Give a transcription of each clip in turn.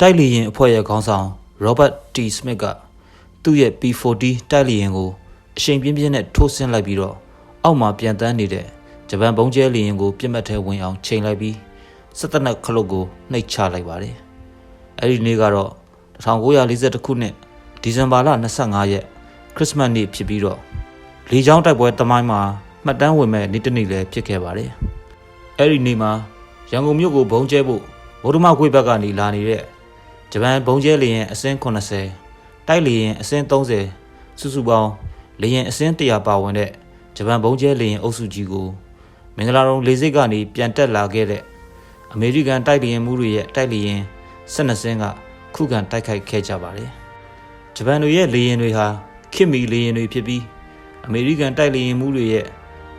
တိုက်လေရင်အဖွဲ့ရဲ့ခေါင်းဆောင် Robert T. Smith ကသူ့ရဲ့ P40 တိုက်လေရင်ကိုအရှိန်ပြင်းပြင်းနဲ့ထိုးဆင်းလိုက်ပြီးတော့အောက်မှာပြန်တန်းနေတဲ့ဂျပန်ဘုံကျဲလေရင်ကိုပြစ်မှတ်ထဲဝင်အောင်ချိန်လိုက်ပြီးစစ်တပ်နက်ခလုတ်ကိုနှိပ်ချလိုက်ပါတယ်။အဲဒီနေ့ကတော့1942ခုနှစ်ဒီဇင်ဘာလ25ရက်ခရစ်စမတ်နေ့ဖြစ်ပြီးတော့လေကြောင်းတိုက်ပွဲတမိုင်းမှာမှတ်တမ်းဝင်မဲ့နေ့တစ်နေ့လည်းဖြစ်ခဲ့ပါတယ်။အဲဒီနေ့မှာရန်ကုန်မြို့ကိုဘုံကျဲဖို့ဗုဒ္ဓမခွေဘက်ကနေလာနေတဲ့ ဂျပန်ဘုံကျဲလေရင်အစင်း80တိုက်လေရင်အစင်း30စုစုပေါင်းလေရင်အစင်း100ပါဝင်တဲ့ဂျပန်ဘုံကျဲလေရင်အုပ်စုကြီးကိုမင်္ဂလာတုံလေစိတ်ကနေပြန်တက်လာခဲ့တဲ့အမေရိကန်တိုက်လေရင်မှုတွေရဲ့တိုက်လေရင်12စင်းကခုခံတိုက်ခိုက်ခဲ့ကြပါတယ်။ဂျပန်တို့ရဲ့လေရင်တွေဟာခင်မီလေရင်တွေဖြစ်ပြီးအမေရိကန်တိုက်လေရင်မှုတွေရဲ့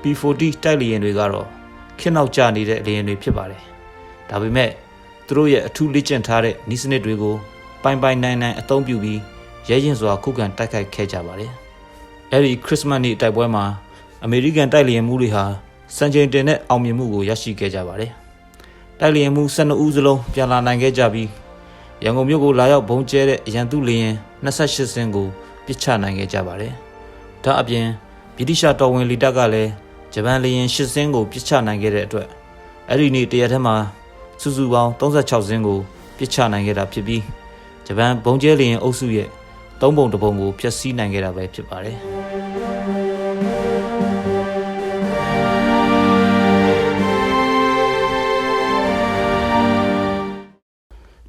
P40 တိုက်လေရင်တွေကတော့ခင်းနောက်ကျနေတဲ့လေရင်တွေဖြစ်ပါတယ်။ဒါပေမဲ့ သူတို့ရဲ့အထူးလေ့ကျင့်ထားတဲ့နီးစနစ်တွေကိုပိုင်ပိုင်နိုင်နိုင်အသုံးပြုပြီးရဲရင်စွာခုခံတိုက်ခိုက်ခဲ့ကြပါတယ်။အဲဒီခရစ်စမတ်နေ့တိုက်ပွဲမှာအမေရိကန်တိုက်လေယာဉ်မှုတွေဟာစံချိန်တင်တဲ့အောင်မြင်မှုကိုရရှိခဲ့ကြပါတယ်။တိုက်လေယာဉ်မှု12ဦးစလုံးပြန်လာနိုင်ခဲ့ကြပြီးရန်ကုန်မြို့ကိုလာရောက်ဘုံကျဲတဲ့အရန်သူလေယာဉ်28စင်းကိုပစ်ချနိုင်ခဲ့ကြပါတယ်။ဒါအပြင်ဗြိတိရှတော်ဝင်လီတပ်ကလည်းဂျပန်လေယာဉ်8စင်းကိုပစ်ချနိုင်ခဲ့တဲ့အတွက်အဲ့ဒီနေ့တရက်ထဲမှာ စုစုပေါင်း36စင်းကိုပစ်ချနိုင်ခဲ့တာဖြစ်ပြီးဂျပန်ဘုံကျဲလေယာဉ်အုပ်စုရဲ့သုံးပုံတစ်ပုံကိုဖျက်ဆီးနိုင်ခဲ့တာပဲဖြစ်ပါတယ်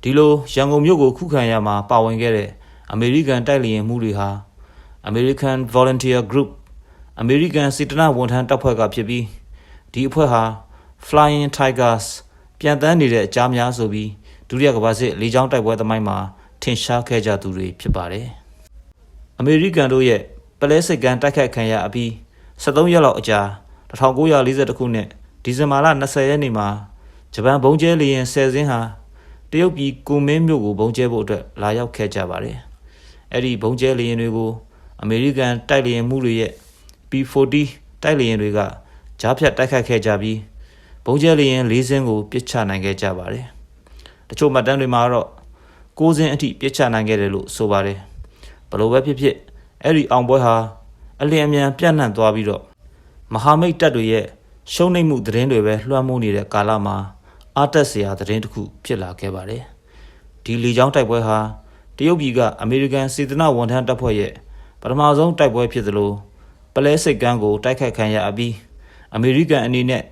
ဒီလိုရန်ကုန်မြို့ကိုခုခံရမှာပါဝင်ခဲ့တဲ့အမေရိကန်တိုက်လေယာဉ်မှုတွေဟာ American Volunteer Group အမေရိကန်စစ်တနဝန်ထမ်းတပ်ဖွဲ့ကဖြစ်ပြီးဒီအဖွဲ့ဟာ Flying Tigers ပြန်တန်းနေတဲ့အကြားများဆိုပြီးဒုတိယကမ္ဘာစစ်လေကြောင်းတိုက်ပွဲသမိုင်းမှာထင်ရှားခဲ့ကြသူတွေဖြစ်ပါတယ်။အမေရိကန်တို့ရဲ့ပလဲစိတ်ကန်တိုက်ခိုက်ခံရအပြီး73ရက်လောက်အကြာ1942ခုနှစ်ဒီဇင်ဘာလ20ရက်နေ့မှာဂျပန်ဘုံကျဲလေယာဉ်10စင်းဟာတရုတ်ပြည်ကူမင်းမြို့ကိုဘုံကျဲဖို့အတွက်လာရောက်ခဲ့ကြပါတယ်။အဲ့ဒီဘုံကျဲလေယာဉ်တွေကိုအမေရိကန်တိုက်လေယာဉ်မှုတွေရဲ့ P40 တိုက်လေယာဉ်တွေကကြားဖြတ်တိုက်ခိုက်ခဲ့ကြပြီး ဘုံကျဲလေယာဉ်၄စင်းကိုပစ်ချနိုင်ခဲ့ကြပါတယ်။တချို့မှတ်တမ်းတွေမှာတော့၉စင်းအထိပစ်ချနိုင်ခဲ့တယ်လို့ဆိုပါတယ်။ဘလို့ပဲဖြစ်ဖြစ်အဲ့ဒီအောင်ပွဲဟာအလျင်အမြန်ပြန့်နှံ့သွားပြီးတော့မဟာမိတ်တပ်တွေရဲ့ရှုံးနိမ့်မှုသတင်းတွေပဲလွှမ်းမိုးနေတဲ့ကာလမှာအာတက်စရာသတင်းတစ်ခုဖြစ်လာခဲ့ပါတယ်။ဒီလေကြောင်းတိုက်ပွဲဟာတရုတ်ပြည်ကအမေရိကန်စေတနာဝန်ထမ်းတပ်ဖွဲ့ရဲ့ပထမဆုံးတိုက်ပွဲဖြစ်သလိုပလဲစိတ်ကမ်းကိုတိုက်ခိုက်ခံရအပြီးအမေရိကန်အနေနဲ့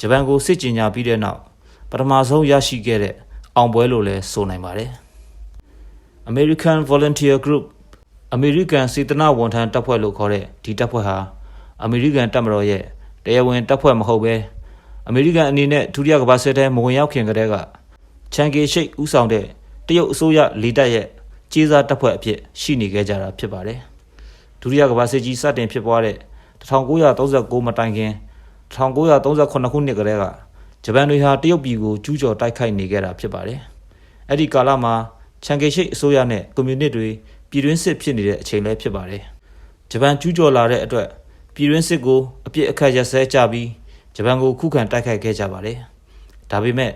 ဂျပန်ကိုစစ်ကြေညာပြီးတဲ့နောက်ပထမဆုံးရရှိခဲ့တဲ့အောင်ပွဲလို့လည်းဆိုနိုင်ပါတယ်။ American Volunteer Group အမေရိကန်စေတနာဝန်ထမ်းတပ်ဖွဲ့လို့ခေါ်တဲ့ဒီတပ်ဖွဲ့ဟာအမေရိကန်တပ်မတော်ရဲ့တရားဝင်တပ်ဖွဲ့မဟုတ်ဘဲအမေရိကန်အနေနဲ့ဒုတိယကမ္ဘာစစ်ထဲမဝင်ရောက်ခင်ကတည်းကချန်ကီရှိတ်ဦးဆောင်တဲ့တရုတ်အစိုးရလေတပ်ရဲ့ကြီးစားတပ်ဖွဲ့အဖြစ်ရှိနေခဲ့ကြတာဖြစ်ပါတယ်။ဒုတိယကမ္ဘာစစ်ကြီးစတင်ဖြစ်ပွားတဲ့1939မတိုင်ခင် 1938ခုနှစ်ကတည်းကဂျပန်တွေဟာတရုတ်ပြည်ကိုကျူးကျော်တိုက်ခိုက်နေခဲ့တာဖြစ်ပါတယ်။အဲ့ဒီကာလမှာချန်ကေရှိတ်အစိုးရနဲ့ကွန်မြူနစ်တွေပြည်တွင်းစစ်ဖြစ်နေတဲ့အချိန်လည်းဖြစ်ပါတယ်။ဂျပန်ကျူးကျော်လာတဲ့အတွက်ပြည်တွင်းစစ်ကိုအပြစ်အခတ်ရစဲကြပြီးဂျပန်ကိုခုခံတိုက်ခိုက်ခဲ့ကြပါတယ်။ဒါပေမဲ့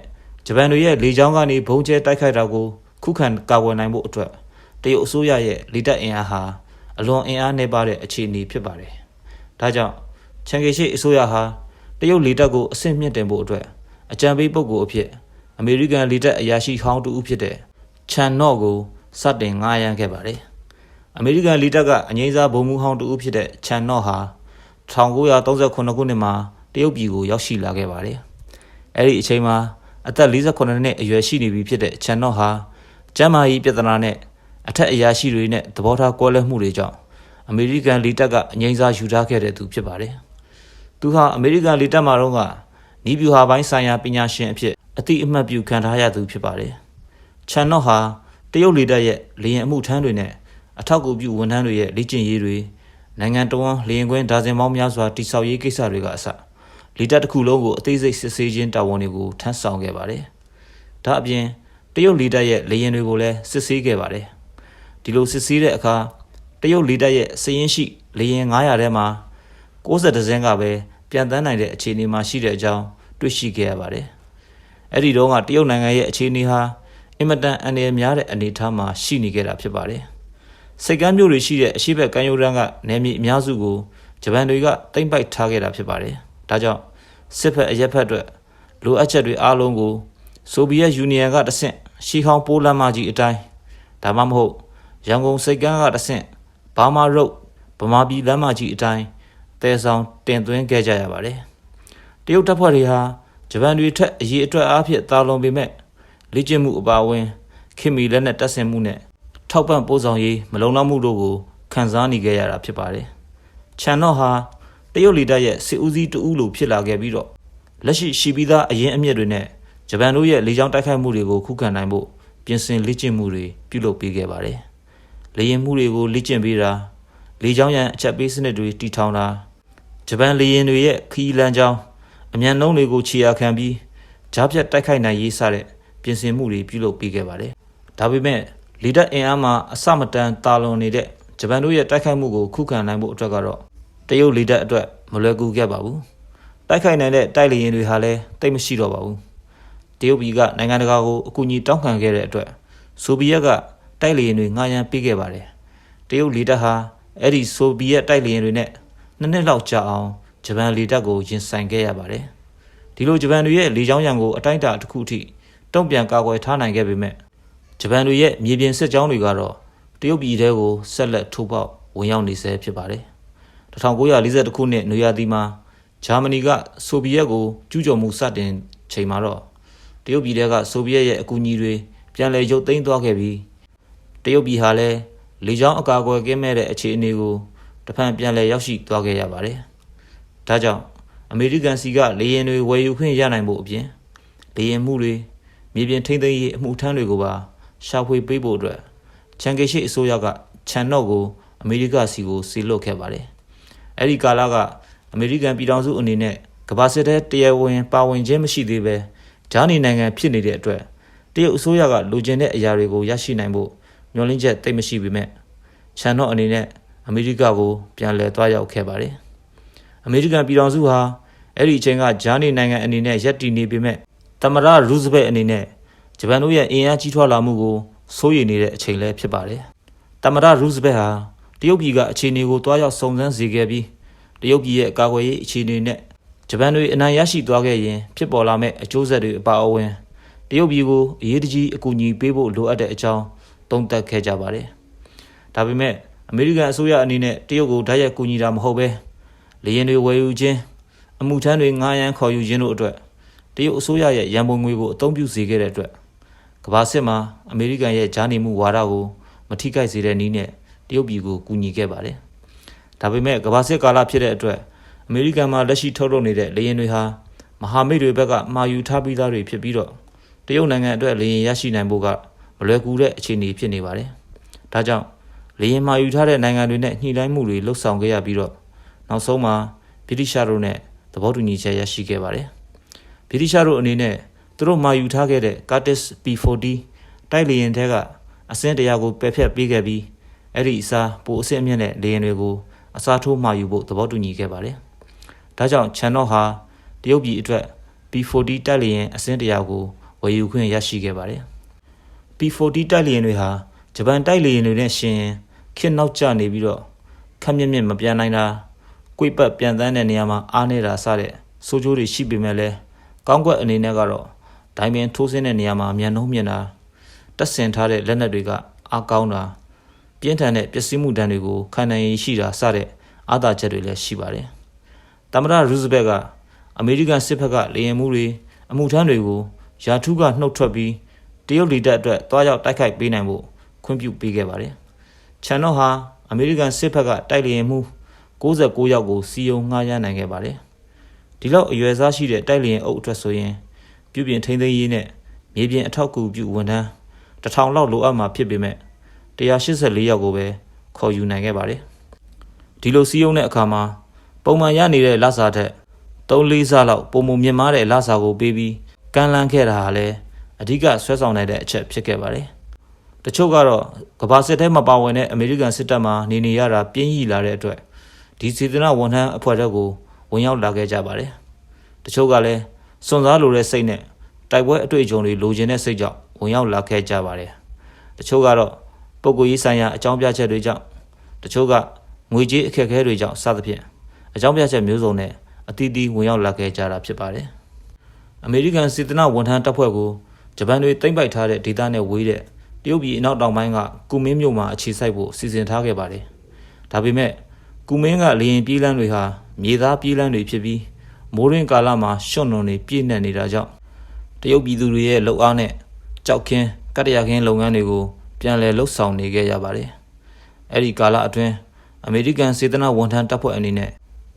ဂျပန်တွေရဲ့လေကြောင်းကနေဘုံကျဲတိုက်ခိုက်တာကိုခုခံကာကွယ်နိုင်ဖို့အတွက်တရုတ်အစိုးရရဲ့လေတပ်အင်အားဟာအလွန်အင်အားနှဲပါတဲ့အခြေအနေဖြစ်ပါတယ်။ဒါကြောင့် ချန်ကေရှိအစိုးရဟာတရုတ်လေတပ်ကိုအဆင့်မြင့်တင်ဖို့အတွက်အကြံပေးပုဂ္ဂိုလ်အဖြစ်အမေရိကန်လေတပ်အရာရှိဟောင်းတူဦးဖြစ်တဲ့ချန်နော့ကိုစတင်ငှားရမ်းခဲ့ပါတယ်။အမေရိကန်လေတပ်ကအငိမ့်စားဗိုလ်မှူးဟောင်းတူဦးဖြစ်တဲ့ချန်နော့ဟာ1938ခုနှစ်မှာတရုတ်ပြည်ကိုရောက်ရှိလာခဲ့ပါတယ်။အဲဒီအချိန်မှာအသက်48နှစ်အရွယ်ရှိနေပြီဖြစ်တဲ့ချန်နော့ဟာကျမ်းမာရေးပြဿနာနဲ့အထက်အရာရှိတွေနဲ့သဘောထားကွဲလွဲမှုတွေကြောင့်အမေရိကန်လေတပ်ကအငိမ့်စားယူထားခဲ့တဲ့သူဖြစ်ပါတယ်။ သူဟာအမေရိကန်လေတပ်မှာတော့ကနီးဗျူဟာပိုင်းဆိုင်ရာပညာရှင်အဖြစ်အတိအမှတ်ပြုခံထားရသူဖြစ်ပါတယ်။ချန်နော့ဟာတရုတ်လေတပ်ရဲ့လေရင်အမှုထမ်းတွေနဲ့အထောက်အကူပြုဝန်ထမ်းတွေရဲ့လေ့ကျင့်ရေးတွေနိုင်ငံတော်လေရင်ခွင်းဒါဇင်ပေါင်းများစွာတိစောက်ရေးကိစ္စတွေကအစလေတပ်တစ်ခုလုံးကိုအသေးစိတ်စစ်ဆေးခြင်းတာဝန်တွေကိုထမ်းဆောင်ခဲ့ပါတယ်။ဒါအပြင်တရုတ်လေတပ်ရဲ့လေရင်တွေကိုလည်းစစ်ဆေးခဲ့ပါတယ်။ဒီလိုစစ်ဆေးတဲ့အခါတရုတ်လေတပ်ရဲ့စည်ရင်းရှိလေရင်900ထဲမှာ60စင်းကပဲ ပြန်တန်းနိုင်တဲ့အခြေအနေမှာရှိတဲ့အကြောင်းတွေ့ရှိခဲ့ရပါတယ်။အဲ့ဒီတော့ကတရုတ်နိုင်ငံရဲ့အခြေအနေဟာအင်မတန်အန္တရာယ်များတဲ့အနေအထားမှာရှိနေခဲ့တာဖြစ်ပါတယ်။စိတ်ကမ်းမျိုးတွေရှိတဲ့အရှိဘက်ကမ်းရိုးတန်းကနယ်မြေအများစုကိုဂျပန်တွေကတိမ့်ပိုက်ထားခဲ့တာဖြစ်ပါတယ်။ဒါကြောင့်စစ်ဖက်အရက်ဖက်အတွက်လိုအပ်ချက်တွေအားလုံးကိုဆိုဗီယက်ယူနီယံကတဆင့်ရှီဟောင်းပိုးလမ်းမကြီးအတိုင်းဒါမှမဟုတ်ရန်ကုန်စိတ်ကမ်းကတဆင့်ဘာမာရုတ်ဗမာပြည်လမ်းမကြီးအတိုင်း တဲဆောင်တင်သွင်းခဲ့ကြရပါတယ်။တရုတ်တပ်ဖွဲ့တွေဟာဂျပန်တွေထက်အရေးအတွက်အားဖြင့်တာလွန်ပေမဲ့လေ့ကျင့်မှုအပါအဝင်ခင်မီလက်နဲ့တပ်ဆင်မှုနဲ့ထောက်ပံ့ပို့ဆောင်ရေးမလုံလောက်မှုတို့ကိုခံစားနေကြရတာဖြစ်ပါတယ်။ချန်တော့ဟာတရုတ်လီတပ်ရဲ့စစ်ဦးစီးတဦးလိုဖြစ်လာခဲ့ပြီးတော့လက်ရှိရှိပြီးသားအရင်အမြင့်တွေနဲ့ဂျပန်တို့ရဲ့လေကြောင်းတိုက်ခိုက်မှုတွေကိုခုခံနိုင်ဖို့ပြင်ဆင်လေ့ကျင့်မှုတွေပြုလုပ်ပေးခဲ့ပါတယ်။လေရင်မှုတွေကိုလေ့ကျင့်ပေးတာလေကြောင်းရန်အချက်ပေးစနစ်တွေတည်ထောင်တာ ဂျပန်လေရင်တွေရဲ့ခီးလန်းကြောင်းအမြန်နှုံးတွေကိုခြေရာခံပြီးကြားဖြတ်တိုက်ခိုက်နိုင်ရေးစတဲ့ပြင်ဆင်မှုတွေပြုလုပ်ပေးခဲ့ပါတယ်။ဒါပေမဲ့လီဒတ်အင်အားမှာအစမတန်တာလွန်နေတဲ့ဂျပန်တို့ရဲ့တိုက်ခိုက်မှုကိုခုခံနိုင်ဖို့အတွက်ကတော့တရုတ်လီဒတ်အတွက်မလွယ်ကူခဲ့ပါဘူး။တိုက်ခိုက်နိုင်တဲ့တိုက်လေရင်တွေဟာလည်းတိတ်မရှိတော့ပါဘူး။တရုတ်ပြည်ကနိုင်ငံတကာကိုအကူအညီတောင်းခံခဲ့တဲ့အတွက်ဆိုဗီယက်ကတိုက်လေရင်တွေငှားရမ်းပေးခဲ့ပါတယ်။တရုတ်လီဒတ်ဟာအဲ့ဒီဆိုဗီယက်တိုက်လေရင်တွေနဲ့ နှစ်နှစ်လောက်ကြာအောင်ဂျပန်လေတပ်ကိုရင်ဆိုင်ခဲ့ရပါတယ်။ဒီလိုဂျပန်တွေရဲ့လေကြောင်းရန်ကိုအတိုင်းအတာတစ်ခုထိတုံ့ပြန်ကာကွယ်ထားနိုင်ခဲ့ပေမဲ့ဂျပန်တွေရဲ့မြေပြင်စစ်ကြောင်းတွေကတော့တရုတ်ပြည်ထဲကိုဆက်လက်ထိုးပေါက်ဝင်ရောက်နေဆဲဖြစ်ပါတယ်။1942ခုနှစ်နွေရာသီမှာဂျာမနီကဆိုဗီယက်ကိုကျူးကျော်မှုစတင်ချိန်မှာတော့တရုတ်ပြည်ထဲကဆိုဗီယက်ရဲ့အကူအညီတွေပြန်လည်ရုပ်သိမ်းသွားခဲ့ပြီးတရုတ်ပြည်ဟာလည်းလေကြောင်းအကာအကွယ်ကင်းမဲ့တဲ့အခြေအနေကို တဖန်ပြန်လည်ရောက်ရှိသွားခဲ့ရပါတယ်။ဒါကြောင့်အမေရိကန်စီကလေယာဉ်တွေဝယ်ယူခွင့်ရနိုင်ဖို့အပြင်လေယာဉ်မှုတွေမြေပြင်ထိန်းသိမ်းရေးအမှုထမ်းတွေကိုပါရှာဖွေပေးဖို့အတွက်ချန်ကေရှိအစိုးရကချန်တော့ကိုအမေရိကစီကိုစီလွတ်ခဲ့ပါတယ်။အဲဒီကာလကအမေရိကန်ပြည်ထောင်စုအနေနဲ့ကမ္ဘာစစ်တဲ့တရားဝင်ပါဝင်ခြင်းမရှိသေးပဲဂျာနီနိုင်ငံဖြစ်နေတဲ့အတွက်တရုတ်အစိုးရကလိုချင်တဲ့အရာတွေကိုရရှိနိုင်ဖို့မျှော်လင့်ချက်တိတ်မရှိပေမဲ့ချန်တော့အနေနဲ့ အမေရိကကိုပြန်လည်သွားရောက်ခဲ့ပါတယ်။အမေရိကန်ပြည်ထောင်စုဟာအဲ့ဒီအချိန်ကဂျာနီနိုင်ငံအနေနဲ့ရပ်တည်နေပေမဲ့တမရရူးစဘက်အနေနဲ့ဂျပန်တို့ရဲ့အင်အားကြီးထွားလာမှုကိုစိုးရိမ်နေတဲ့အချိန်လည်းဖြစ်ပါတယ်။တမရရူးစဘက်ဟာတရုတ်ပြည်ကအခြေအနေကိုတွားရောက်စုံစမ်းစေခဲ့ပြီးတရုတ်ပြည်ရဲ့အကာအကွယ်ရေးအခြေအနေနဲ့ဂျပန်တွေအနိုင်ရရှိသွားခဲ့ရင်ဖြစ်ပေါ်လာမဲ့အကျိုးဆက်တွေအပါအဝင်တရုတ်ပြည်ကိုအရေးတကြီးအကူအညီပေးဖို့လိုအပ်တဲ့အကြောင်းသုံးသပ်ခဲ့ကြပါတယ်။ဒါပေမဲ့ အမေရိကန်အစိုးရအနေနဲ့တရုတ်ကိုဓာတ်ရိုက်ကူညီတာမဟုတ်ပဲလေရင်တွေဝယ်ယူခြင်းအမှုထမ်းတွေငှားရမ်းခေါ်ယူခြင်းတို့အတွက်တရုတ်အစိုးရရဲ့ရန်ပုံငွေကိုအသုံးပြုစေခဲ့တဲ့အတွက်ကမ္ဘာစစ်မှာအမေရိကန်ရဲ့ဂျာနေမှုဝါဒကိုမထိခိုက်စေတဲ့နည်းနဲ့တရုတ်ပြည်ကိုကူညီခဲ့ပါတယ်။ဒါပေမဲ့ကမ္ဘာစစ်ကာလဖြစ်တဲ့အတွက်အမေရိကန်မှာလက်ရှိထုတ်လုပ်နေတဲ့လေယာဉ်တွေဟာမဟာမိတ်တွေဘက်ကမှာယူထားပြီးသားတွေဖြစ်ပြီးတော့တရုတ်နိုင်ငံအတွက်လေယာဉ်ရရှိနိုင်ဖို့ကမလွယ်ကူတဲ့အခြေအနေဖြစ်နေပါတယ်။ဒါကြောင့် လေယာဉ်မှာယူထားတဲ့နိုင်ငံတွေနဲ့ညှိနှိုင်းမှုတွေလှုပ်ဆောင်ခဲ့ရပြီးတော့နောက်ဆုံးမှာဗြိတိရှားတို့နဲ့သဘောတူညီချက်ရရှိခဲ့ပါတယ်။ဗြိတိရှားတို့အနေနဲ့သူတို့မှာယူထားခဲ့တဲ့ Curtis P40 တိုက်လေယာဉ်ထဲကအစင်းတရာကိုပယ်ဖြတ်ပေးခဲ့ပြီးအဲ့ဒီအစားပိုအဆင့်အမြင့်တဲ့လေယာဉ်တွေကိုအစားထိုးမှာယူဖို့သဘောတူညီခဲ့ပါတယ်။ဒါကြောင့်ချန်တော့ဟာတရုတ်ပြည်အတွက် P40 တိုက်လေယာဉ်အစင်းတရာကိုဝယ်ယူခွင့်ရရှိခဲ့ပါတယ်။ P40 တိုက်လေယာဉ်တွေဟာဂျပန်တိုက်လေယာဉ်တွေနဲ့ရှင် ခေတ်နောက်ကျနေပြီးတော့ခက်မြင့်မြင့်မပြန်နိုင်တာကိုယ်ပတ်ပြန်တန်းတဲ့နေရာမှာအားနေတာစတဲ့ဆိုးကျိုးတွေရှိပေမဲ့လည်းကောင်းကွက်အနေနဲ့ကတော့ဒိုင်ပင်ထိုးဆင်းတဲ့နေရာမှာမြန်နှုံးမြင့်တာတက်ဆင်ထားတဲ့လက်နက်တွေကအားကောင်းတာပြင်းထန်တဲ့ပျက်စီးမှုဒဏ်တွေကိုခံနိုင်ရရှိတာစတဲ့အားသာချက်တွေလည်းရှိပါတယ်။တမရရူးစဘက်ကအမေရိကန်စစ်ဘက်ကလေယာဉ်မှုတွေအမှုထမ်းတွေကိုယာထူးကနှုတ်ထွက်ပြီးတရုတ်လီတပ်အတွက်တွားရောက်တိုက်ခိုက်ပေးနိုင်ဖို့ခွင့်ပြုပေးခဲ့ပါတယ်။ ချန်တော့ဟာအမေရိကန်စစ်ဘက်ကတိုက်လေယာဉ်မှု69ယောက်ကိုစီယုံငှားရမ်းနိုင်ခဲ့ပါတယ်။ဒီလောက်အရွယ်စားရှိတဲ့တိုက်လေယာဉ်အုပ်အတွက်ဆိုရင်ပြုပြင်ထိန်းသိမ်းရေးနဲ့မြေပြင်အထောက်အကူပြုဝန်ထမ်းတစ်ထောင်လောက်လိုအပ်မှာဖြစ်ပေမဲ့184ယောက်ကိုပဲခေါ်ယူနိုင်ခဲ့ပါတယ်။ဒီလိုစီးရုံးတဲ့အခါမှာပုံမှန်ရနေတဲ့လစာထက်3-4ဆလောက်ပုံမမြင့်မားတဲ့လစာကိုပေးပြီးကမ်းလှမ်းခဲ့တာဟာလည်းအဓိကဆွဲဆောင်နိုင်တဲ့အချက်ဖြစ်ခဲ့ပါတယ်။ တချို့ကတော့ကဘာစစ်ထဲမှာပါဝင်တဲ့အမေရိကန်စစ်တပ်မှနေနေရတာပြင်းရည်လာတဲ့အတွက်ဒီစေတနာဝန်ထမ်းအဖွဲ့တွေကိုဝင်ရောက်လာခဲ့ကြပါတယ်။တချို့ကလည်းစွန့်စားလိုတဲ့စိတ်နဲ့တိုက်ပွဲအတွေ့အကြုံတွေလိုချင်တဲ့စိတ်ကြောင့်ဝဝင်ရောက်လာခဲ့ကြပါတယ်။တချို့ကတော့ပုဂ္ဂိုလ်ရေးဆိုင်ရာအကြောင်းပြချက်တွေကြောင့်တချို့ကငွေကြေးအခက်အခဲတွေကြောင့်စသဖြင့်အကြောင်းပြချက်မျိုးစုံနဲ့အသီးသီးဝင်ရောက်လာခဲ့ကြတာဖြစ်ပါတယ်။အမေရိကန်စစ်တနဝန်ထမ်းတပ်ဖွဲ့ကိုဂျပန်တွေသိမ်းပိုက်ထားတဲ့ဒေသနဲ့ဝေးတဲ့ တရုတ်ပြည်အနောက်တောင်ပိုင်းကကူမင်းမြို့မှာအခြေစိုက်ဖို့စီစဉ်ထားခဲ့ပါတယ်။ဒါပေမဲ့ကူမင်းကလေရင်ပြေးလန်းတွေဟာမြေသားပြေးလန်းတွေဖြစ်ပြီးမိုးရင်းကာလမှာရှွန့်နွန်တွေပြည့်နှက်နေတာကြောင့်တရုတ်ပြည်သူတွေရဲ့လှုပ်အားနဲ့ကြောက်ခင်းကတ္တရာခင်းလုပ်ငန်းတွေကိုပြန်လည်လှုပ်ဆောင်နေခဲ့ရပါတယ်။အဲ့ဒီကာလအတွင်းအမေရိကန်စေတနာဝန်ထမ်းတပ်ဖွဲ့အနေနဲ့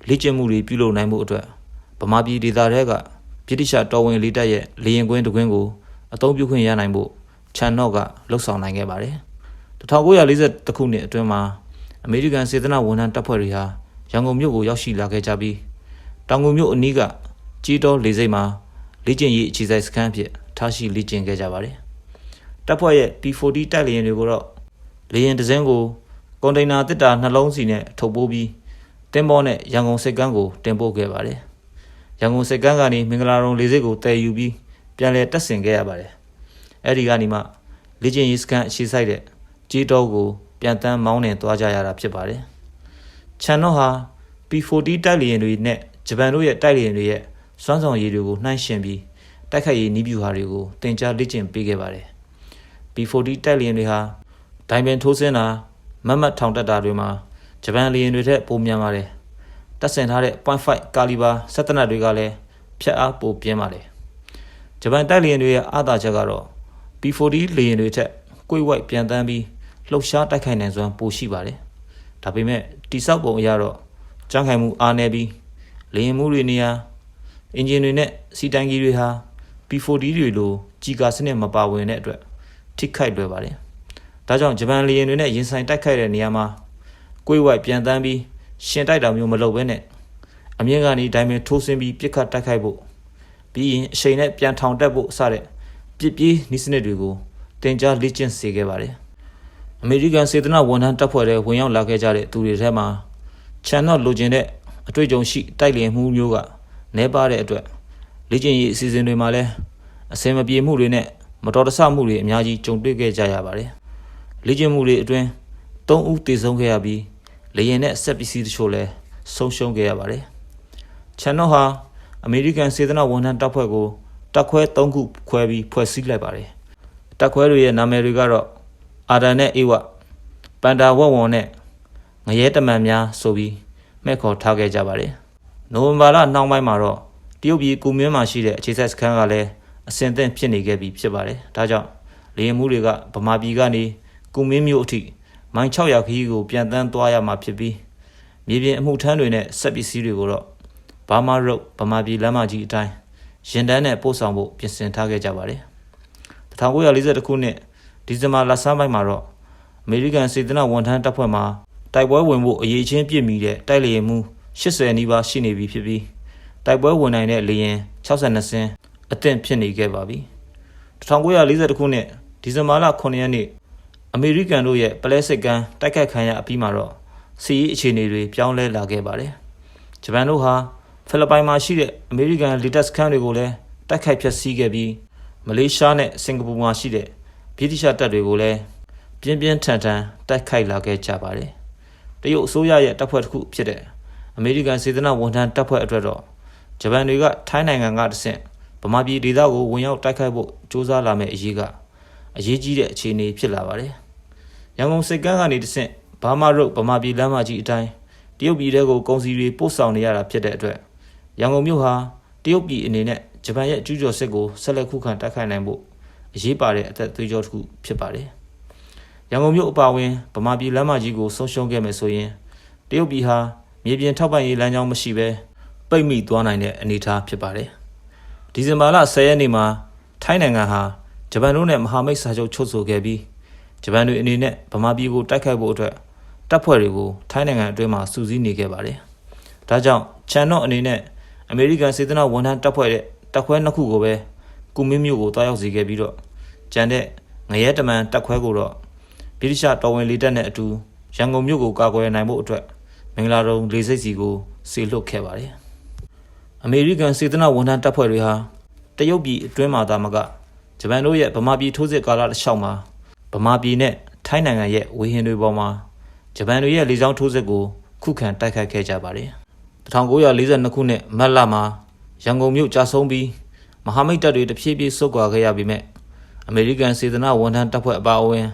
လေ့ကျင့်မှုတွေပြုလုပ်နိုင်မှုအတွက်ဗမာပြည်ဒေသတွေကဗြိတိရှတော်ဝင်လေးတပ်ရဲ့လေရင်ကွင်းတကွင်းကိုအသုံးပြုခွင့်ရနိုင်ဖို့ ချန်နော့ကလှုပ်ဆောင်နိုင်ခဲ့ပါတယ်။1940ခုနှစ်အတွင်းမှာအမေရိကန်စေတနာဝန်ထမ်းတပ်ဖွဲ့တွေဟာရန်ကုန်မြို့ကိုရောက်ရှိလာခဲ့ကြပြီးတောင်ငူမြို့အနီးကကြီးတော်လေဆိပ်မှာလေ့ကျင့်ရေးအခြေစိုက်စခန်းအဖြစ်ထားရှိလေ့ကျင့်ခဲ့ကြပါတယ်။တပ်ဖွဲ့ရဲ့ P40 တိုက်လေယာဉ်တွေကိုတော့လေယာဉ်တစ်စင်းကိုကွန်တိန်နာတစ်တာနှလုံးစီနဲ့ထုတ်ပိုးပြီးတင်ပေါ်နဲ့ရန်ကုန်စိတ်ကမ်းကိုတင်ပို့ခဲ့ပါတယ်။ရန်ကုန်စိတ်ကမ်းကနေမင်္ဂလာရုံလေဆိပ်ကိုတည်ယူပြီးပြန်လည်တက်ဆင်ခဲ့ရပါတယ်။ အဲဒီကနေမှလေ့ကျင့်ရေးစခန်းအခြေစိုက်တဲ့ကြီးတော်ကိုပြန်တန်းမောင်းနှင်သွားကြရတာဖြစ်ပါတယ်။ချန်တော့ဟာ P40 တိုက်လေယာဉ်တွေနဲ့ဂျပန်တို့ရဲ့တိုက်လေယာဉ်တွေရဲ့စွမ်းဆောင်ရည်တွေကိုနှိုင်းယှဉ်ပြီးတိုက်ခိုက်ရေးနည်းဗျူဟာတွေကိုတင် जा လေ့ကျင့်ပေးခဲ့ပါတယ်။ P40 တိုက်လေယာဉ်တွေဟာဒိုင်ပင်ထိုးစင်းတာမတ်မတ်ထောင်တက်တာတွေမှာဂျပန်လေယာဉ်တွေထက်ပိုမြန်ပါတယ်။တပ်ဆင်ထားတဲ့ .5 ကာလီဘာစက်တနတ်တွေကလည်းဖြတ်အားပိုပြင်းပါတယ်။ဂျပန်တိုက်လေယာဉ်တွေရဲ့အားသာချက်ကတော့ P40 လေယာဉ်တွေထက်ကိုယ်ဝိုက်ပြန်တန်းပြီးလှုပ်ရှားတိုက်ခိုက်နိုင်စွမ်းပိုရှိပါတယ်။ဒါပေမဲ့တိဆောက်ပုံအရတော့ကြမ်းခိုင်မှုအားနည်းပြီးလေယာဉ်မှုတွေနေရာအင်ဂျင်တွေနဲ့စီတိုင်ကြီးတွေဟာ P40 တွေလိုကြီးကာစနစ်မပါဝင်တဲ့အတွက်ထိခိုက်လွယ်ပါတယ်။ဒါကြောင့်ဂျပန်လေယာဉ်တွေနဲ့ရင်ဆိုင်တိုက်ခိုက်တဲ့နေရာမှာကိုယ်ဝိုက်ပြန်တန်းပြီးရှင်တိုက်တာမျိုးမလုပ်ဘဲနဲ့အမြင့်ကနေဒိုင်မင်ထိုးဆင်းပြီးပြစ်ခတ်တိုက်ခိုက်ဖို့ပြီးရင်အချိန်နဲ့ပြန်ထောင်တက်ဖို့စတဲ့ ပြစ်ပြေးနည်းစနစ်တွေကိုတင် जा လေ့ကျင့်စေခဲ့ပါတယ်။အမေရိကန်စေတနာဝန်ထမ်းတပ်ဖွဲ့တွေဝင်ရောက်လာခဲ့ကြတဲ့သူတွေထဲမှာချန်တော့လိုချင်တဲ့အတွေ့အကြုံရှိတိုက်လျင်မှုမျိုးကနဲပါတဲ့အတွက်လေ့ကျင့်ရေးအစီအစဉ်တွေမှာလည်းအစင်မပြေမှုတွေနဲ့မတော်တဆမှုတွေအများကြီးကြုံတွေ့ခဲ့ကြရပါတယ်။လေ့ကျင့်မှုတွေအတွင်း၃ဦးသေဆုံးခဲ့ရပြီးလေယာဉ်နဲ့ဆက်ပစ္စည်းတချို့လည်းဆုံးရှုံးခဲ့ရပါတယ်။ချန်တော့ဟာအမေရိကန်စေတနာဝန်ထမ်းတပ်ဖွဲ့ကို တပ်ခွဲ၃ခုခွဲပြီးဖွဲ့စည်းလိုက်ပါတယ်။တပ်ခွဲတွေရဲ့နာမည်တွေကတော့အာဒန်နဲ့အေဝပန်တာဝက်ဝွန်နဲ့ငရဲတမန်များဆိုပြီးမဲ့ခေါ်ထားခဲ့ကြပါတယ်။နိုဝင်ဘာလနှောင်းပိုင်းမှာတော့တရုတ်ပြည်ကူမင်းမှာရှိတဲ့အခြေဆက်စခန်းကလည်းအစင်သင့်ဖြစ်နေခဲ့ပြီဖြစ်ပါတယ်။ဒါကြောင့်လေရင်မှုတွေကဗမာပြည်ကနေကူမင်းမြို့အထိမိုင်600ခရီးကိုပြန်တန်းသွားရမှာဖြစ်ပြီးမြေပြင်အမှုထမ်းတွေနဲ့စက်ပစ္စည်းတွေကိုတော့ဘာမာရုတ်ဗမာပြည်လမ်းမကြီးအတိုင်း ရင်တန်းနဲ့ပို့ဆောင်ဖို့ပြင်ဆင်ထားခဲ့ကြပါတယ်။1942ခုနှစ်ဒီဇင်ဘာလဆန်းပိုင်းမှာတော့အမေရိကန်စေတနာဝန်ထမ်းတပ်ဖွဲ့မှတိုက်ပွဲဝင်ဖို့အရေးချင်းပြစ်မိတဲ့တိုက်လေယာဉ်မှု80နီးပါးရှိနေပြီဖြစ်ပြီးတိုက်ပွဲဝင်နိုင်တဲ့လေယာဉ်62စင်းအသင့်ဖြစ်နေခဲ့ပါပြီ1942ခုနှစ်ဒီဇင်ဘာလ9ရက်နေ့အမေရိကန်တို့ရဲ့ပလဲစစ်ကန်တိုက်ခတ်ခံရအပြီးမှာတော့စီးရီးအခြေအနေတွေပြောင်းလဲလာခဲ့ပါတယ်ဂျပန်တို့ဟာ ဖိလစ်ပိုင်မှာရှိတဲ့အမေရိကန်လီတက်စခန်းတွေကိုလည်းတိုက်ခိုက်ဖျက်ဆီးခဲ့ပြီးမလေးရှားနဲ့စင်ကာပူမှာရှိတဲ့ဗြိတိရှတပ်တွေကိုလည်းပြင်းပြင်းထန်ထန်တိုက်ခိုက်လာခဲ့ကြပါတယ်တရုတ်အစိုးရရဲ့တပ်ဖွဲ့တစ်ခုဖြစ်တဲ့အမေရိကန်စေတနာဝန်ထမ်းတပ်ဖွဲ့အတွက်တော့ဂျပန်တွေကထိုင်းနိုင်ငံကတဆင့်ဗမာပြည်ဒေသကိုဝင်ရောက်တိုက်ခိုက်ဖို့စ조사လာမယ့်အရေးကအရေးကြီးတဲ့အခြေအနေဖြစ်လာပါတယ်။ရန်ကုန်စိတ်ကမ်းကနေတဆင့်ဘာမာရုတ်ဗမာပြည်လမ်းမကြီးအတိုင်းတရုတ်ပြည်တဲကိုကုန်စည်တွေပို့ဆောင်နေရတာဖြစ်တဲ့အတွက် ရန်ကုန်မြို့ဟာတရုတ်ပြည်အနေနဲ့ဂျပန်ရဲ့ကျူးကျော်စစ်ကိုဆက်လက်ခုခံတိုက်ခိုက်နိုင်ဖို့အရေးပါတဲ့အသက်သွေးကြောတစ်ခုဖြစ်ပါတယ်။ရန်ကုန်မြို့အပါအဝင်ဗမာပြည်လမ်းမကြီးကိုဆုံးရှုံးခဲ့မယ်ဆိုရင်တရုတ်ပြည်ဟာမြေပြင်ထောက်ပံ့ရေးလမ်းကြောင်းမရှိဘဲပိတ်မိသွားနိုင်တဲ့အနေအထားဖြစ်ပါတယ်။ဒီဇင်ဘာလ10ရက်နေ့မှာထိုင်းနိုင်ငံဟာဂျပန်တို့နဲ့မဟာမိတ်စာချုပ်ချုပ်ဆိုခဲ့ပြီးဂျပန်တွေအနေနဲ့ဗမာပြည်ကိုတိုက်ခိုက်ဖို့အတွက်တပ်ဖွဲ့တွေကိုထိုင်းနိုင်ငံအတွင်းမှာစုစည်းနေခဲ့ပါတယ်။ဒါကြောင့်ချန်နော့အနေနဲ့ အမေရိကန်စေတနာဝန်ထမ်းတပ်ဖွဲ့တဲ့တပ်ခွဲနှစ်ခုကိုပဲကုမင်းမျိုးကိုတွားရောက်စေခဲ့ပြီးတော့ကျန်တဲ့ငရဲတမန်တပ်ခွဲကိုတော့ဗြိတိရှတော်ဝင်လေတပ်နဲ့အတူရန်ကုန်မြို့ကိုကာကွယ်နိုင်ဖို့အတွက်မင်္ဂလာတုံလေဆိပ်စီကိုစေလွှတ်ခဲ့ပါတယ်။အမေရိကန်စေတနာဝန်ထမ်းတပ်ဖွဲ့တွေဟာတရုတ်ပြည်အတွင်းမှာသာမကဂျပန်တို့ရဲ့ဗမာပြည်ထိုးစစ်ကာလတစ်လျှောက်မှာဗမာပြည်နဲ့ထိုင်းနိုင်ငံရဲ့ဝေဟင်တွေပေါ်မှာဂျပန်တွေရဲ့လေကြောင်းထိုးစစ်ကိုခုခံတိုက်ခိုက်ခဲ့ကြပါတယ် 1942ခုနှစ်မတ်လမှာရန်ကုန်မြို့ကြာဆုံးပြီးမဟာမိတ်တပ်တွေတဖြည်းဖြည်းဆုတ်ခွာခဲ့ရပြီးမြဲအမေရိကန်စေတနာဝန်ထမ်းတပ်ဖွဲ့အပါအဝင်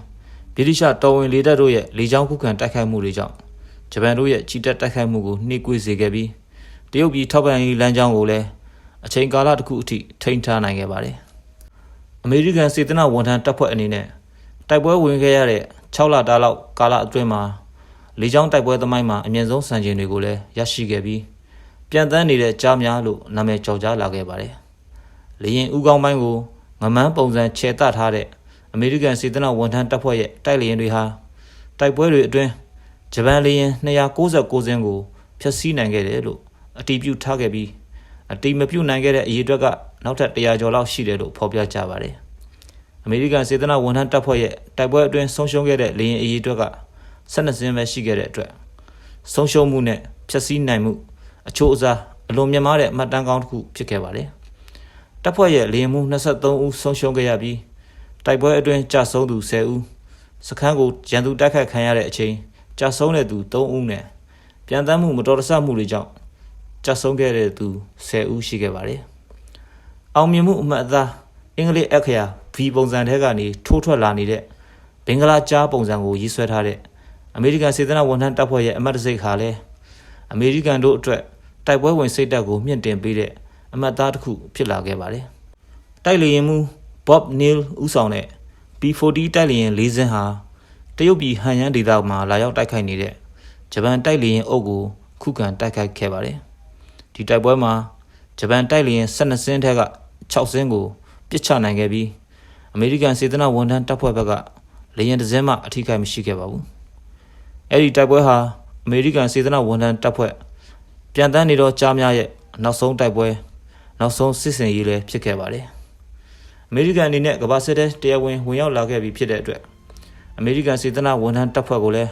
ဗြိတိရှတော်ဝင်လေတပ်တို့ရဲ့လေကြောင်းခုခံတိုက်ခိုက်မှုတွေကြောင့်ဂျပန်တို့ရဲ့ချီတက်တိုက်ခိုက်မှုကိုနှိကွေးစေခဲ့ပြီးတရုတ်ပြည်ထောက်ပံ့ရေးလမ်းကြောင်းကိုလည်းအချိန်ကာလတစ်ခုအထိထိန်းထားနိုင်ခဲ့ပါတယ်။အမေရိကန်စေတနာဝန်ထမ်းတပ်ဖွဲ့အနေနဲ့တိုက်ပွဲဝင်ခဲ့ရတဲ့6လတာလောက်ကာလအတွင်းမှာ လေကြောင်းတိုက်ပွဲသမိုင်းမှာအမြင့်ဆုံးစံချိန်တွေကိုလည်းရရှိခဲ့ပြီးပြန်တန်းနေတဲ့ကြားများလို့နာမည်ကျော်ကြားလာခဲ့ပါတယ်။လေရင်ဥကောင်းပိုင်းကိုငမန်းပုံစံခြေတထားတဲ့အမေရိကန်စေတနာဝန်ထမ်းတပ်ဖွဲ့ရဲ့တိုက်လေရင်တွေဟာတိုက်ပွဲတွေအတွင်းဂျပန်လေရင်296စင်းကိုဖျက်ဆီးနိုင်ခဲ့တယ်လို့အတည်ပြုထားခဲ့ပြီးအတည်မပြုနိုင်ခဲ့တဲ့အရေးအတွက်ကနောက်ထပ်100ကျော်လောက်ရှိတယ်လို့ဖော်ပြကြပါတယ်။အမေရိကန်စေတနာဝန်ထမ်းတပ်ဖွဲ့ရဲ့တိုက်ပွဲအတွင်းဆုံးရှုံးခဲ့တဲ့လေရင်အရေးအတွက်က 12စင်းပဲရှိခဲ့တဲ့အတွက်ဆုံးရှုံးမှုနဲ့ဖျက်ဆီးနိုင်မှုအချို့အစားအလွန်မြင့်မားတဲ့အမှတ်တမ်းကောင်းတစ်ခုဖြစ်ခဲ့ပါတယ်။တပ်ဖွဲ့ရဲ့လေရင်မှု23ဦးဆုံးရှုံးခဲ့ရပြီးတိုက်ပွဲအတွင်းကြာဆုံးသူ10ဦးစခန်းကိုရန်သူတိုက်ခတ်ခံရတဲ့အချိန်ကြာဆုံးတဲ့သူ3ဦးနဲ့ပြန်တမ်းမှုမတော်တဆမှုတွေကြောင့်ကြာဆုံးခဲ့တဲ့သူ10ဦးရှိခဲ့ပါတယ်။အောင်မြင်မှုအမှတ်အသားအင်္ဂလိပ်အခရာ V ပုံစံထဲကနေထိုးထွက်လာနေတဲ့ဘင်္ဂလားကြားပုံစံကိုရေးဆွဲထားတဲ့ အမေရိကန်စေတနာဝန်ထမ်းတပ်ဖွဲ့ရဲ့အမတ်တစိတ်ခါလဲအမေရိကန်တို့အတွက်တိုက်ပွဲဝင်စိတ်ဓာတ်ကိုမြင့်တင်ပေးတဲ့အမတ်သားတစ်ခုဖြစ်လာခဲ့ပါတယ်။တိုက်လေရင်မှု Bob Neal ဦးဆောင်တဲ့ P40 တိုက်လေရင်၄စင်းဟာတရုတ်ပြည်ဟန်ယန်းဒေသမှာလာရောက်တိုက်ခိုက်နေတဲ့ဂျပန်တိုက်လေရင်အုပ်ကိုခုခံတိုက်ခိုက်ခဲ့ပါတယ်။ဒီတိုက်ပွဲမှာဂျပန်တိုက်လေရင်12စင်းထက်က6စင်းကိုပစ်ချနိုင်ခဲ့ပြီးအမေရိကန်စေတနာဝန်ထမ်းတပ်ဖွဲ့ဘက်ကလေရင်တစ်စင်းမှအထိခိုက်မရှိခဲ့ပါဘူး။ အဲ့ဒီတိုက်ပွဲဟာအမေရိကန်စေတနာဝန်ထမ်းတပ်ဖွဲ့ပြန်တန်းနေတော့ကြားများရဲ့နောက်ဆုံးတိုက်ပွဲနောက်ဆုံးစစ်စင်ရေးလည်းဖြစ်ခဲ့ပါတယ်။အမေရိကန်အနေနဲ့ကမ္ဘာစစ်တဲ့တရားဝင်ဝင်ရောက်လာခဲ့ပြီဖြစ်တဲ့အတွက်အမေရိကန်စေတနာဝန်ထမ်းတပ်ဖွဲ့ကိုလည်း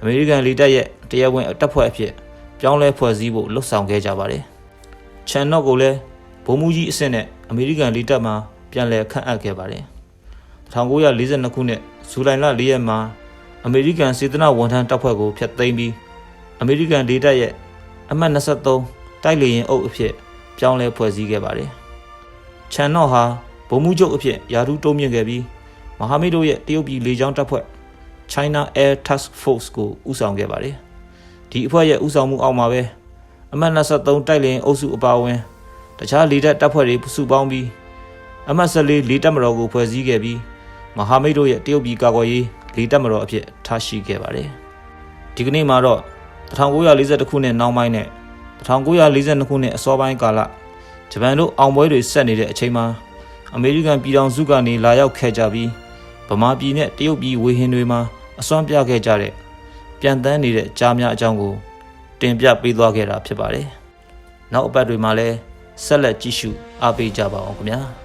အမေရိကန်လေတပ်ရဲ့တရားဝင်တပ်ဖွဲ့အဖြစ်ပြောင်းလဲဖွဲ့စည်းဖို့လှုံ့ဆော်ခဲ့ကြပါတယ်။ချန်နော့ကိုလည်းဗိုလ်မှူးကြီးအဆင့်နဲ့အမေရိကန်လေတပ်မှပြန်လည်ခန့်အပ်ခဲ့ပါတယ်။1942ခုနှစ်ဇူလိုင်လ4ရက်မှာ အမေရိကန်စေတနာဝန်ထမ်းတပ်ဖွဲ့ကိုဖျက်သိမ်းပြီးအမေရိကန်လေတပ်ရဲ့အမှတ်23တိုက်လေရင်အုပ်အဖြစ်ပြောင်းလဲဖွဲ့စည်းခဲ့ပါတယ်။ချန်နော့ဟာဗိုလ်မှူးချုပ်အဖြစ်ယာထူးတိုးမြင့်ခဲ့ပြီးမဟာမိတ်တို့ရဲ့တရုတ်ပြည်လေကြောင်းတပ်ဖွဲ့ China Air Task Force ကိုဦးဆောင်ခဲ့ပါတယ်။ဒီအဖွဲ့ရဲ့ဦးဆောင်မှုအောက်မှာပဲအမှတ်23တိုက်လင်အုပ်စုအပါအဝင်တခြားလေတပ်တပ်ဖွဲ့တွေစုပေါင်းပြီးအမှတ်14လေတပ်မတော်ကိုဖွဲ့စည်းခဲ့ပြီးမဟာမိတ်တို့ရဲ့တရုတ်ပြည်ကာကွယ်ရေး လေတပ်မတော်အဖြစ်ထားရှိခဲ့ပါတယ်။ဒီကနေ့မှာတော့1942ခုနှစ်နောက်ပိုင်းနဲ့1942ခုနှစ်အစောပိုင်းကာလဂျပန်တို့အောင်ပွဲတွေဆက်နေတဲ့အချိန်မှာအမေရိကန်ပြည်ထောင်စုကနေလာရောက်ခဲ့ကြပြီးဗမာပြည်နဲ့တရုတ်ပြည်ဝေဟင်တွေမှာအစွမ်းပြခဲ့ကြတဲ့ပြန်တန်းနေတဲ့ကြားများအကြောင်းကိုတင်ပြပေးသွားခဲ့တာဖြစ်ပါတယ်။နောက်အပတ်တွေမှာလည်းဆက်လက်ကြည့်ရှုအားပေးကြပါအောင်ခင်ဗျာ။